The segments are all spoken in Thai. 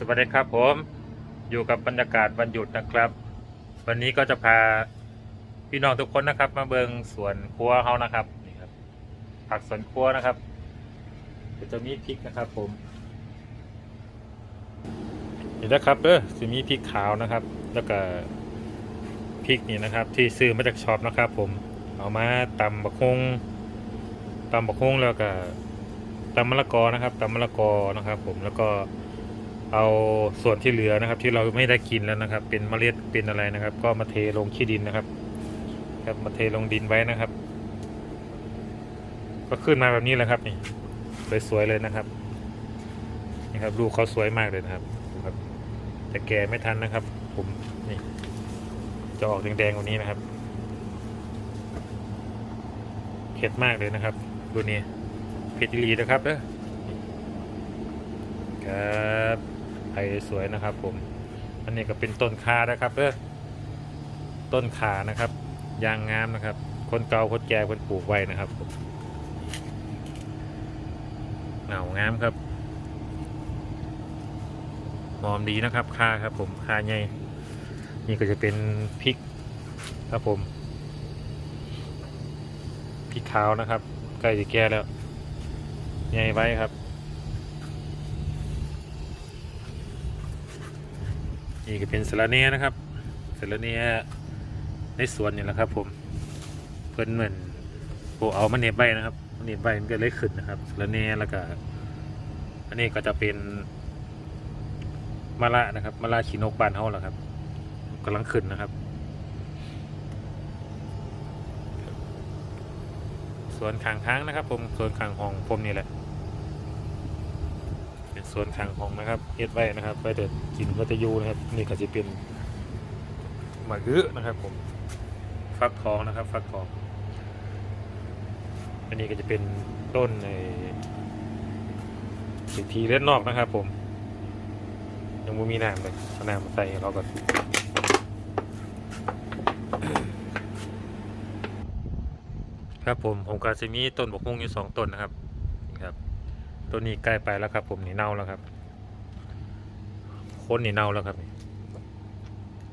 สวัสดีครับผมอยู่กับบรรยากาศวันหยุดนะครับ วันนี้ก็จะพาพี่น้องทุกคนนะครับ มาเบิงสวนครัวเขานะครับนี่ครับ ผักสวนครัวนะครับก็จะมีพริกนะครับ ผมนี่นะครับเออจะมีพริกขาวนะครับ แล้วก็พริกนี่นะครับ ที่ซื้อมาจากช็อปนะครับ ผมเอามาตำบักฮงตำบักฮงแล้วก็ตำมะละกอนะครับตำมะละกอนะครับ ผมแล้วก็ เอาส่วนที่เหลือนะครับ ที่เราไม่ได้กินแล้วนะครับ เป็นเมล็ดเป็นอะไรนะครับ ก็มาเทลงขี้ดินนะครับ ครับมาเทลงดินไว้นะครับ ก็ขึ้นมาแบบนี้แหละครับนี่สวยๆเลยนะครับนี่ครับลูกเขาสวยมากเลยนะครับดูครับแต่แก่ไม่ทันนะครับ ผมนี่จะออกแดงๆกว่านี้นะครับเผ็ดมากเลยนะครับดูนี่เผ็ดอีหลีนะครับเด้อครับ สวยนะครับ ผม อันนี้ก็เป็นต้นคานะครับเด้อต้นขานะครับ ยางงามนะครับ คนเก่าคนแก่คนปลูกไว้นะครับผมเหงางามครับหอมดีนะครับคาครับ ผมคาใหญ่นี่ก็จะเป็นพริกครับผมพริกขาวนะครับใกล้จะแก่แล้วใหญ่ไว้ครับ นี่ก็เป็นสาระเนียนะครับสาระเนียในสวนนี่แหละครับผมเพิ่นเหมือนโอเอามาเน็บใบนะครับมาเน็บใบมันก็เลยขึ้นนะครับสาระเนียแล้วก็อันนี้ก็จะเป็นมะละนะครับมะละขีนกบานเฮาแหละครับกำลังขึ้นนะครับสวนขางค้างนะครับผมสวนขางห้องผมนี่แหละ สวนขางห้องนะครับเฮ็ดไว้นะครับไว้เด็ดกินวัตยูนะครับ นี่ก็จะเป็นหมากอื้อนะครับ ผมฟักทองนะครับ ฟักทอง อันนี้ก็จะเป็นต้นในสิทีเล็ดนอกนะครับ ผม ยังไม่มีน้ำเลยเอาน้ำมาใส่เราก็ครับผมผมก็จะมีต้นบกฮุ่งอยู่สองต้นนะครับ ตัวนี้ใกล้ไปแล้วครับ ผมนี่เน่าแล้วครับโคนนี่เน่าแล้วครับนี่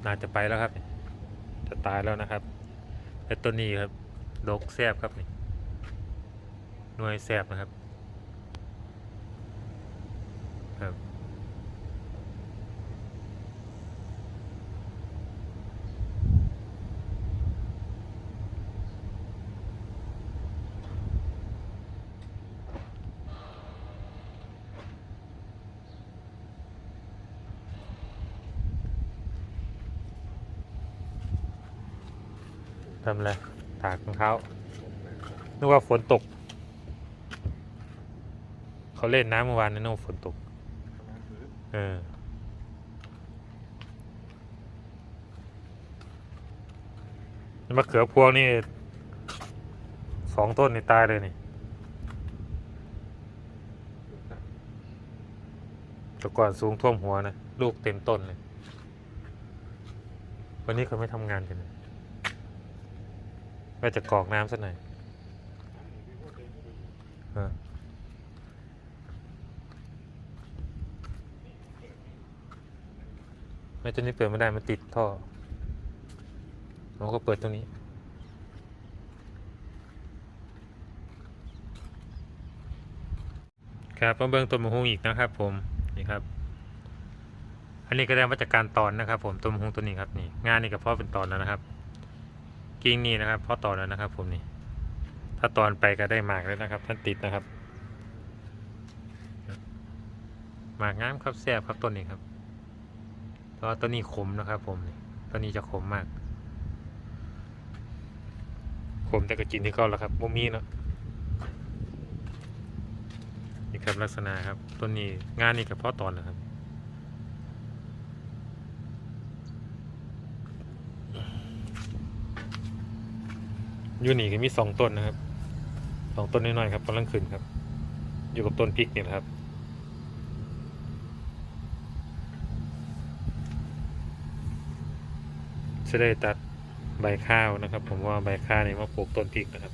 น่าจะไปแล้วครับ จะตายแล้วนะครับแต่ตัวนี้ครับดกแซบครับนี่หน่วยแซบนะครับครับ ทำอะไรตากรองเท้านึกว่าฝนตก เขาเล่นน้ำเมื่อวานนี่นึกว่าฝนตก เออมะเขือพวงนี่สองต้นนี่ตายเลยนี่แต่ก่อนสูงท่วมหัวนะ ลูกเต็มต้นเลย วันนี้เขาไม่ทำงานกันเลย ว่าจะกรอกน้ำสักหน่อยไม่ตัวนี้เปิดไม่ได้มันติดท่อเราก็เปิดตรงนี้ ครับมาเบื้องต้นมะฮุงอีกนะครับ ผมนี่ครับ อันนี้ก็ได้มาจากการตอนนะครับ ผมต้นมะฮุงตัวนี้ครับนี่งานนี่ก็เพาะเป็นตอนแล้วนะครับ กิ่งนี่นะครับพาะตอแล้วนะครับ ผมนี่ ถ้าตอนไปก็ได้หมากแล้วนะครับท่านติดนะครับหมากงามครับแซ่บครับต้นนี้ครับเพราะต้นนี้ขมนะครับ ผมนี่ต้นนี้จะขมมาก ขมแต่ก็กินที่เก็แล้วครับบ่มีเนาะนี่ครับลักษณะครับต้นนี้งานนี่กับพ่อตอนนะครับ ยูนี่ก็มีสองต้นนะครับสองต้นน้อยๆครับกำลังขึ้นครับ อยู่กับต้นพริกนี่นะครับจะได้ตัดใบข้าวนะครับ ผมว่าใบข้าวนี่มาปลูกต้นพริกนะครับ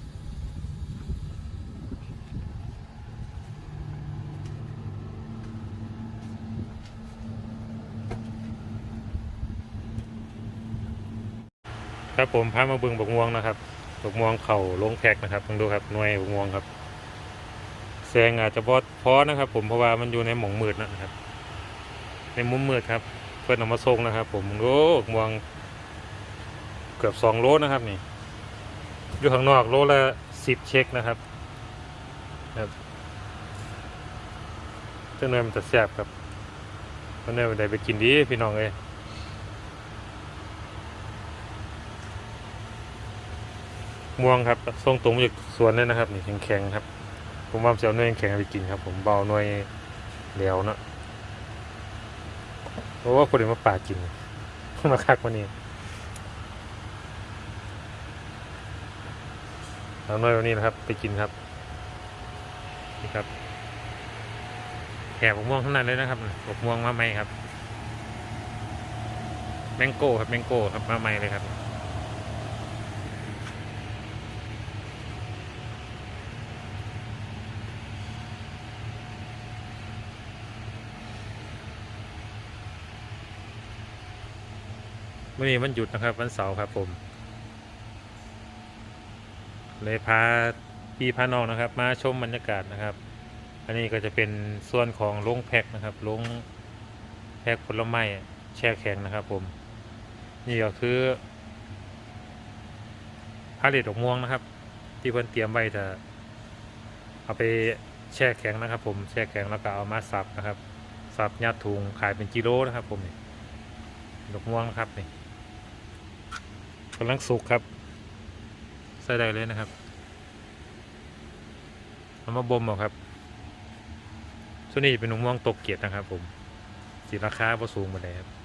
ครับผมพามาเบึงบกงวงนะครับ บกม่วงเข่าลงแพ็กนะครับต้องดูครับหน่วยบกม่วงครับแสงอาจจะบอดพอนะครับ ผมเพราะว่ามันอยู่ในหม่องมืดนะครับ ในมุมมืดครับเพื่อนเอามาส่งนะครับ ผมโอ้บกม่วงเกือบสองโลนะครับนี่อยู่ข้างนอกโลละสิบเช็คนะครับครับเจ้าเนยมันจะแซบครับเจ้าเนยมันได้ไปกินดีพี่น้องเลย ม่วงครับส่งตรงมาจากสวนเลยนะครับนี่แข็งๆครับ ผมว่าจะเอาเนยแข็งไปกินครับ ผมเบาหน่วยเหลวเนาะเพราะว่าคนเดีมาป่ากินมาคักมานี่เอาหน่อยวันนี้นะครับ ไปกินครับนี่ครับแกะบกม่วงข้างในเลยนะครับบกม่วงมาใหม่ครับ แมงโก้ครับแมงโก้ครับมาใหม่เลยครับ วันนี้วันหยุดนะครับวันเสาร์ครับผมเลยพาพี่พาน้องนะครับ มาชมบรรยากาศนะครับ อันนี้ก็จะเป็นส่วนของโรงแพ็คนะครับโรงแพ็คผลไม้แช่แข็งนะครับ ผม นี่ก็คือพาเลตดอกม่วงนะครับ ที่เพิ่อนเตรียมไว้จะเอาไปแช่แข็งนะครับ ผมแช่แข็งแล้วก็เอามาสับนะครับสับยัดถุงขายเป็นกิโลนะครับ ผมนี่ดอกม่วงนะครับนี่ำลังสุกครับ ใส่ได้เลยนะครับเอามาบ่มเอาครับส่วนนี้เป็นหนุ่มม่วงตกเกียรตินะครับ ผมสีราคาพอสูงมาเลยครับ